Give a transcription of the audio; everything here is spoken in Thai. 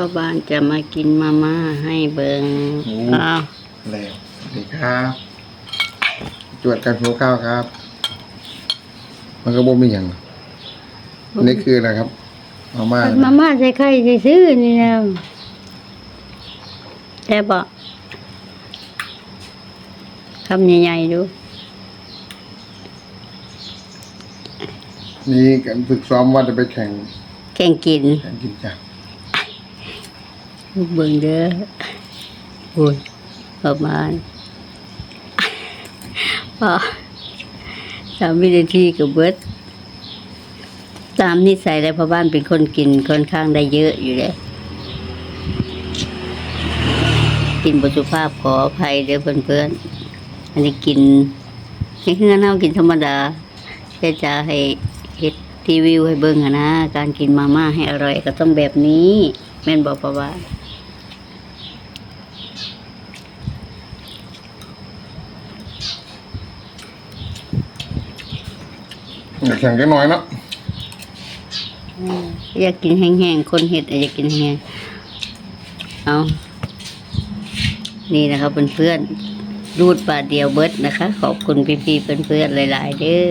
พ่อบ้านจะมากินมาม่าให้เบิงโอ้ อ้าวแล้วสวัสดีครับจวดกันหัวข้าวครับ มันก็บ่มีอย่างนี่คืออะไรครับมาม่าผัดมาม่าใส่ไข่ซื้อๆนี่นะแต่บอกคำใหญ่ๆดูนี่กันฝึกซ้อมว่าจะไปแข่งแกงกินแข่งกินจ้ะ ลูกเบิงเด้อโอ้ยประมาณพอสามวินาทีกับเบิดตามนิสัยแล้วพ่อบ้านเป็นคนกินค่อนข้างได้เยอะอยู่เลยกินบสุภาพขออภัยเด้อเพื่อนๆ อันนี้กินให้เฮือนเฮากินธรรมดาแค่จะให้เฮ็ดรีวิวให้เบิ่งนะ การกินมาม่าให้อร่อยก็ต้องแบบนี้ แม่นบอกพ่อบ้า อยากแข่งแค่น้อยเนาะอยากกินแห้งๆ คนเห็ดอยากกินแห้งๆเอา นี่นะครับเพื่อนๆรูดปลาเดียวเบิดนะคะ ขอบคุณพี่ๆเพื่อนๆหลายๆเด้อ